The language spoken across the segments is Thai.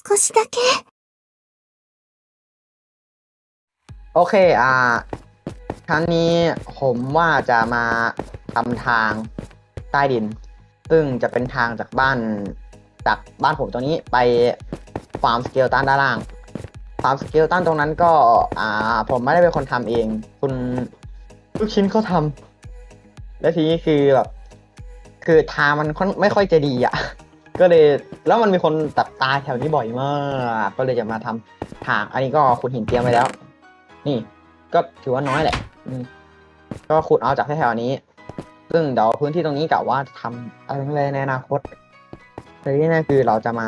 少しだけ。 โอเค อ่า ครั้งนี้ผมว่าจะมาทำทางใต้ดิน ซึ่งจะเป็นทางจากบ้านจากบ้านผมตรงนี้ไปฟาร์มสเกลตันด้านล่าง ฟาร์มสเกลตันตรงนั้นก็ อ่า ผมไม่ได้เป็นคนทำเอง คุณลูกชิ้นเขาทำ และทีนี้คือแบบ คือทางมันค่อนไม่ค่อยจะดีอ่ะ ก็เลยแล้วมันมีคนตัดตายแถวนี้บ่อยมาก ก็เลยจะมาทำทางอันนี้ก็ขุดหินเตรียมไว้แล้ว นี่ ก็ถือว่าน้อยแหละอืก็ขุดเอาจากแถวๆนี้ ซึ่งเดี๋ยวพื้นที่ตรงนี้กะว่าจะทำอะไรอะไรในอนาคตแต่ที่แน่คือเราจะมา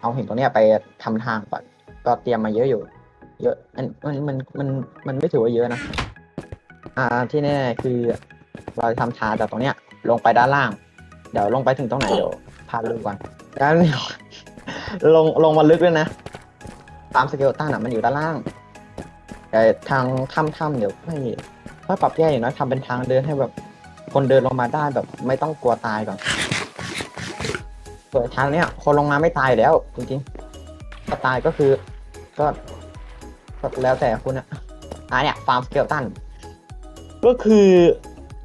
เอาหินตรงนี้ไปทำทางก่อน ก็เตรียมมาเยอะอยู่ เยอะอันมันมันมันมันไม่ถือว่าเยอะนะอ่าที่แน่คือเราจะทำทางจากตรงเนี้ย ลงไปด้านล่าง เดี๋ยวลงไปถึงตรงไหนเดี๋ยวาไปดูก่อนด้านเดียวลงลงมาลึกด้วยนะตามสเกลตันอะมันอยู่ด้านล่าง แต่ทางถ้ำถ้ำเดี๋ยวให้ค่อยปรับแก้อย่างน้อยทำเป็นทางเดินให้แบบ คนเดินลงมาได้แบบ ไม่ต้องกลัวตายก่อนเปิดทางเนี้ยคนลงมาไม่ตายแล้ว จริงๆถ้าตายก็คือ ก็ก็แล้วแต่คุณอะอะเนี่ยฟาร์มสเกลตันก็คือ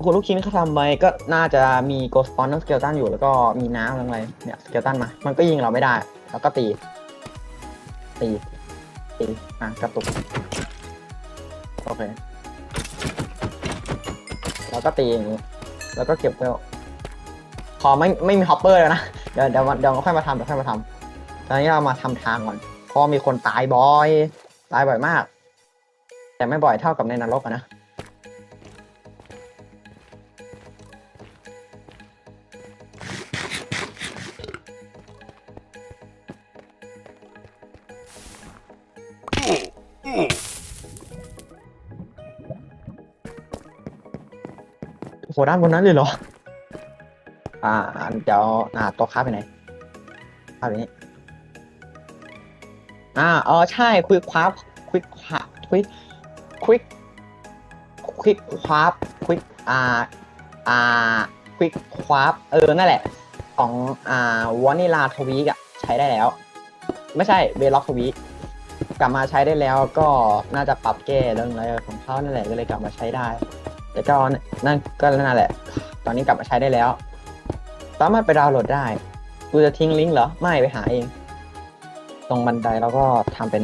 คุณลูกชิ้นเขาทำไว้ก็น่าจะมีโกสปอนเนอร์สเกลตันอยู่แล้วก็มีน้ำอะไรเนี่ยสเกลตันมา มันก็ยิงเราไม่ได้ แล้วก็ตี ตี ตี อะกระตุก โอเค แล้วก็ตีอย่างนี้ แล้วก็เก็บเวลพอไม่ไม่มีฮอปเปอร์แล้วนะ เดี๋ยวเดี๋ยวเดี๋ยวค่อยมาทำเดี๋ยวค่อยมาทำตอนนี้เรามาทำทางก่อนเพอมีคนตายบ่อย ตายบ่อยมาก แต่ไม่บ่อยเท่ากับในนรกนะ หด้านบนนั้นเลยเหรอ อ่าเดี๋ยวอ่าตัวค้าไปไหนค้าไปนี้อ่าอ๋อใช่ควิกคว้าควิกคว้าควิกควิกควิกคว้าควิกอ่าอ่าควิกคว้าเออนั่นแหละ ของอ่าวานิลาทวีกอะใช้ได้แล้ว ไม่ใช่เบล็อกทวีกกลับมาใช้ได้แล้วก็น่าจะปรับแก้เรื่องอะไรของเขานั่นแหละก็เลยกลับมาใช้ได้ แต่ก็นั่นก็นั่นแหละ ตอนนี้กลับมาใช้ได้แล้ว สามารถไปดาวน์โหลดได้ กูจะทิ้งลิงก์เหรอ ไม่ไปหาเอง ตรงบันไดเราก็ทำเป็น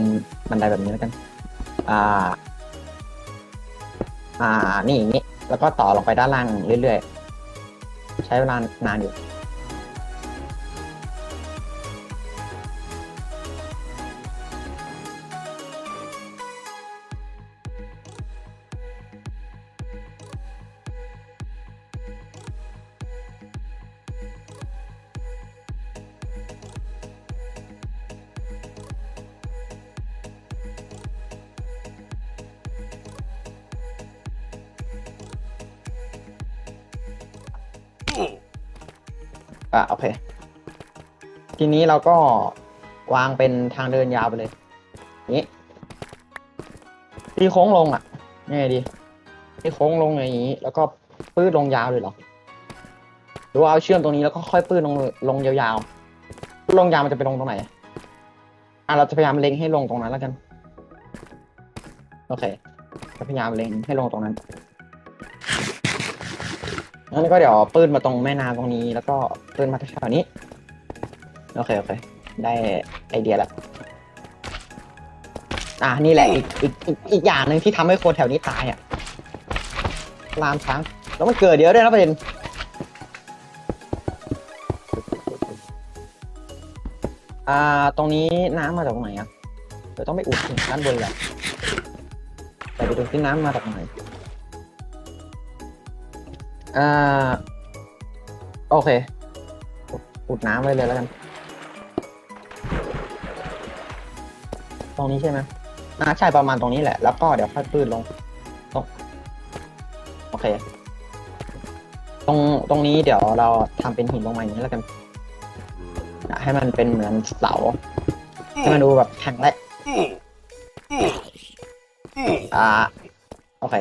บันไดแบบนี้แล้วกัน อ่า อ่า นี่อย่างนี้ แล้วก็ต่อลงไปด้านล่างเรื่อยๆ ใช้เวลานานอยู่ อะโอเค ทีนี้เราก็วางเป็นทางเดินยาวไปเลยนี้ที่โค้งลงอะยังไงดีที่โค้งลงอย่างนี้ แล้วก็ปื้ดลงยาวเลยเหรอหรือว่าเอาเชื่อมตรงนี้แล้วก็ค่อยปื้ดลงลงยาวๆลงยาวมันจะไปลงตรงไหนอะเราจะพยายามเล็งให้ลงตรงนั้นแล้วกัน โอเคจะพยายามเล็งให้ลงตรงนั้นงั้นก็เดี๋ยวปืนมาตรงแม่น้ำตรงนี้แล้วก็ ปืนมาแถวนี้ โอเค โอเค ได้ไอเดียแล้ว อ่านี่แหละอีกอีกอีกอีกอย่างหนึ่งที่ทำให้คนแถวนี้ตายอะลามช้าง แล้วมันเกิดเยอะด้วยนะประเด็นอ่า ตรงนี้น้ำมาจากตรงไหนอะเดี๋ยวต้องไปอุดถึงด้านบนแหละแต่ไปดูที่น้ำมาจากตรงไหนอ่า โอเค อุดน้ำไว้เลยแล้วกัน ตรงนี้ใช่ไหมอ่าใช่ประมาณตรงนี้แหละ แล้วก็เดี๋ยวค่อยปืนลงตรงโอเค ตรงตรงนี้เดี๋ยวเราทำเป็นหินลงมาอย่างนี้แล้วกัน ให้มันเป็นเหมือนเสาให้มันดูแบบแข็งแรงอ่า โอเค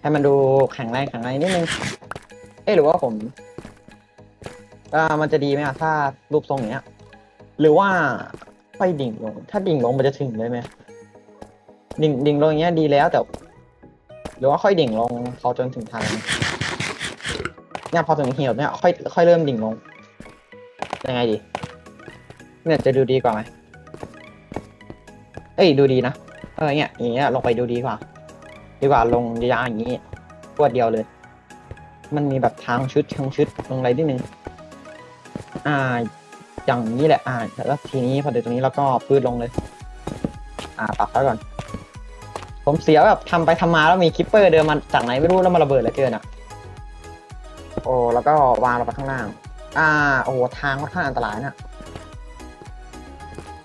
ให้มันดูแข็งแรงแข็งแรงนิดนึง เอ๊หรือว่าผม อ่ามันจะดีไหมอะถ้ารูปทรงอย่างเนี้ย หรือว่าค่อยดิ่งลง ถ้าดิ่งลงมันจะถึงได้ไหมดิ่งดิ่งลงอย่างเงี้ยดีแล้วแต่ หรือว่าค่อยดิ่งลงพอจนถึงทางเนี่ยพอถึงเหี่ยวเนี่ยค่อยค่อยเริ่มดิ่งลงยังไงดี เนี่ยจะดูดีกว่าไหมเอ้ยดูดีนะเออเนี่ยอย่างเงี้ยลงไปดูดีกว่า ดีกว่าลงยาวอย่างนี้รวดเดียวเลย มันมีแบบทางชุดทางชุดลงอะไรนิดนึง อ่า อย่างนี้แหละ อ่าแล้วทีนี้พอเดี๋ยวตรงนี้แล้วก็ปืดลงเลย อ่าปรับไว้ก่อน ผมเสียแบบทำไปทำมาแล้วมีคิปเปอร์เดินมาจากไหนไม่รู้แล้วมาระเบิดเหลยเกินอะ โอ้แล้วก็วางลงไปข้างล่าง อ่า โอ้โหทางค่อนข้างอันตรายนะ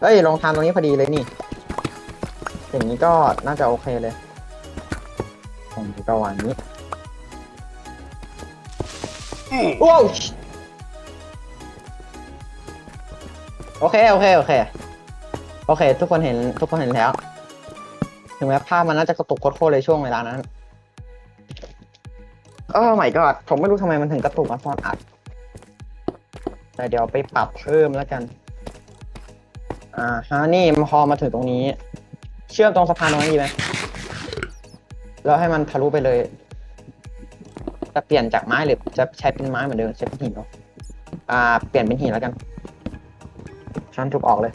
เอ้ยลงทางตรงนี้พอดีเลยนี่ อย่างนี้ก็น่าจะโอเคเลย ผมก็วางอย่างนี้ โอ้ โอเค โอเค โอเค โอเค ทุกคนเห็น ทุกคนเห็นแล้ว ถึงแม้ภาพมันน่าจะกระตุกโคตรเลยช่วงเวลานั้นเออใหม่ก็ผมไม่รู้ทำไมมันถึงกระตุกมาซ่อนอัด แต่เดี๋ยวไปปรับเพิ่มแล้วกัน อ่าฮะนี่พอมาถึงตรงนี้ เชื่อมตรงสะพานตรงนี้ดีไหมแล้วให้มันทะลุไปเลย จะเปลี่ยนจากไม้หรือจะใช้เป็นไม้เหมือนเดิมใช้เป็นหินเหรออ่า เปลี่ยนเป็นหินแล้วกัน ฉันทุบออกเลย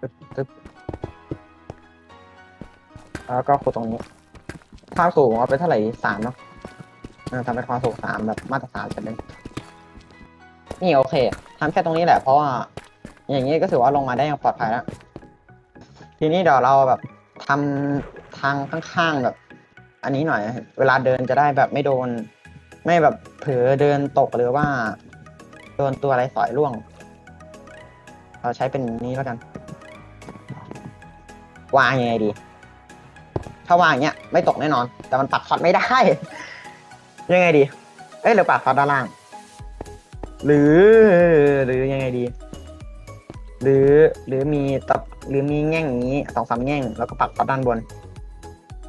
ตึ๊บตึ๊บแล้วก็ขุดตรงนี้ ความสูงเอาไปเท่าไหร่สามเนาะทำเป็นความสูงสามแบบมาตรฐานกันเลยนี่โอเคทำแค่ตรงนี้แหละเพราะว่า อย่างนี้ก็ถือว่าลงมาได้อย่างปลอดภัยแล้ว ทีนี้เดี๋ยวเราแบบทำทางข้างๆแบบ อันนี้หน่อย เวลาเดินจะได้แบบไม่โดน ไม่แบบเผลอเดินตกหรือว่า โดนตัวอะไรสอยร่วง เราใช้เป็นนี้แล้วกัน วางยังไงดี ถ้าวางอย่างเงี้ยไม่ตกแน่นอน แต่มันปักช็อตไม่ได้ ยังไงดี เอ้ยหรือปักช็อตด้านล่าง หรือหรือยังไงดี หรือหรือมีตับหรือมีแง่งอย่างนี้สองสามแง่ง แล้วก็ปักปักด้านบน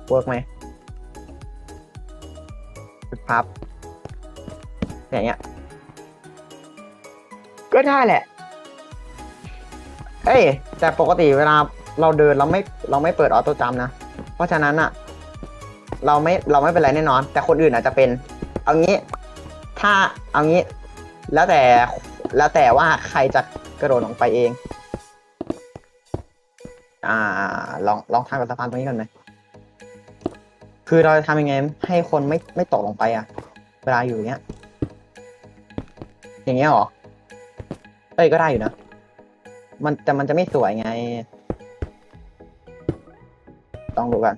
เวิร์กไหมปึ๊บพับอย่างเงี้ย ก็ได้แหละ เอ้ย แต่ปกติเวลาเราเดินเราไม่เราไม่เปิดออโต้จัมนะ เพราะฉะนั้นอะเราไม่เราไม่เป็นไรแน่นอน แต่คนอื่นอาจจะเป็น เอางี้ ถ้าเอางี้ แล้วแต่แล้วแต่ว่าใครจะกระโดดลงไปเอง อ่า ลองลองทำกับสะพานตรงนี้กันไหมคือเราจะทำยังไง ให้คนไม่ไม่ตกลงไปอะเวลาอยู่อย่างเงี้ย อย่างเงี้ยหรอ เอ้ยก็ได้อยู่นะ มันแต่มันจะไม่สวยไง ต้องดูกัน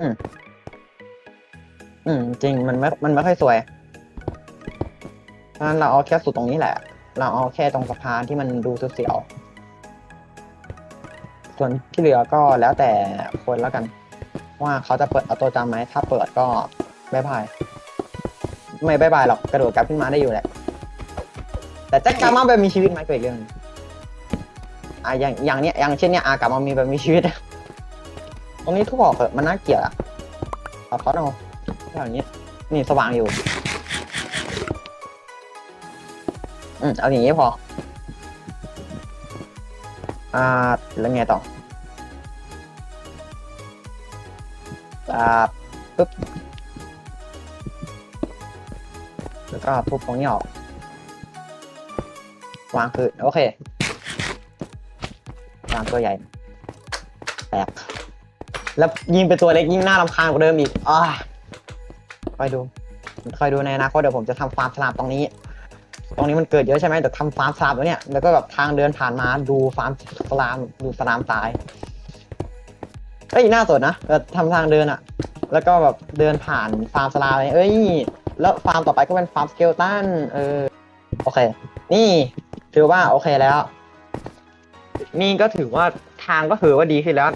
อืม อืม จริงมันไม่มันไม่ค่อยสวยเพราะฉะนั้นเราเอาแค่สุดตรงนี้แหละ เราเอาแค่ตรงสะพานที่มันดูเสียวๆส่วนที่เหลือก็แล้วแต่คนแล้วกัน ว่าเขาจะเปิดเอาตัวจำไหม ถ้าเปิดก็บายบาย ไม่บายบายหรอกกระโดดกลับขึ้นมาได้อยู่แหละ แต่จะกลับมาแบบมีชีวิตไหมก็อีกเรื่องหนึ่งอะอย่างอย่างเนี้ยอย่างเช่นเนี้ยอากลับมามีแบบมีชีวิตตรงนี้ทุกออกเถอะมันน่าเกลียดอะเอาเขาเอาอย่างนี้นี่สว่างอยู่อืมเอาอย่างนี้พอ อ่าแล้วไงต่ออ่าปึ๊บ ก็ทุบตรงนี้ออก วางคือโอเควางตัวใหญ่แตกแล้วยิงเป็นตัวเล็กยิ่งน่ารำคาญกว่าเดิมอีกอ่าคอยดูคอยดูในอนาคตเดี๋ยวผมจะทำฟาร์มสลามตรงนี้ ตรงนี้มันเกิดเยอะใช่ไหมแต่ทำฟาร์มสลามแล้วเนี่ย แล้วก็แบบทางเดินผ่านมาดูฟาร์มสลามดูสลามตายเอ้ยน่าสนนะแบบทำทางเดินอะแล้วก็แบบเดินผ่านฟาร์มสลามเลยเอ้ย แล้วฟาร์มต่อไปก็เป็นฟาร์มสเกลตันเออโอเค นี่ถือว่าโอเคแล้ว นี่ก็ถือว่าทางก็ถือว่าดีขึ้นแล้ว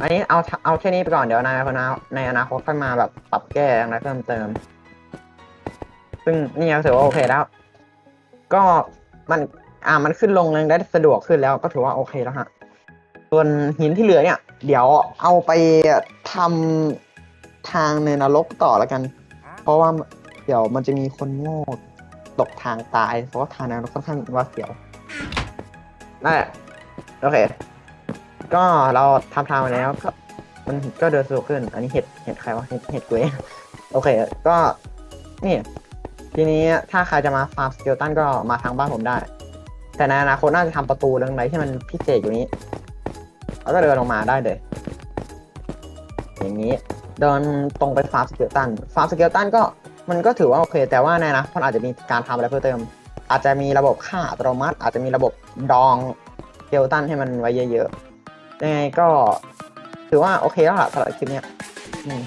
อันนี้เอาเอาแค่นี้ไปก่อนเดี๋ยวในอนาในอนาคตค่อยมาแบบปรับแก้อะไรเพิ่มเติม ซึ่งนี่ก็ถือว่าโอเคแล้ว ก็มันอ่ามันขึ้นลงยังได้สะดวกขึ้นแล้วก็ถือว่าโอเคแล้วฮะ ส่วนหินที่เหลือเนี่ย เดี๋ยวเอาไปทำทางในนรกต่อแล้วกัน เพราะว่า เดี๋ยวมันจะมีคนโง่ตกทางตาย เพราะว่าทางนั้นค่อนข้างว่าเสียวนั่นแหละโอเค ก็เราทำทางไปแล้วก็มันก็เดินสะดวกขึ้น อันนี้เห็ดเห็ดใครวะเห็ดเห็ดเกวยโอเค ก็นี่ทีนี้ถ้าใครจะมาฟาร์มสเกลตันก็มาทางบ้านผมได้ แต่ในอนาคตน่าจะทำประตูเรื่องอะไรที่มันพิเศษอยู่นี้แล้วก็เดินลงมาได้เลย อย่างนี้ เดินตรงไปฟาร์มสเกลตันฟาร์มสเกลตันก็ มันก็ถือว่าโอเค แต่ว่าในนะมันอาจจะมีการทำอะไรเพิ่มเติม อาจจะมีระบบค่าอัตโนมัติ อาจจะมีระบบดองเกลตันให้มันไว้เยอะๆยังไงก็ถือว่าโอเคแล้วล่ะสำหรับคลิปเนี้ยอืม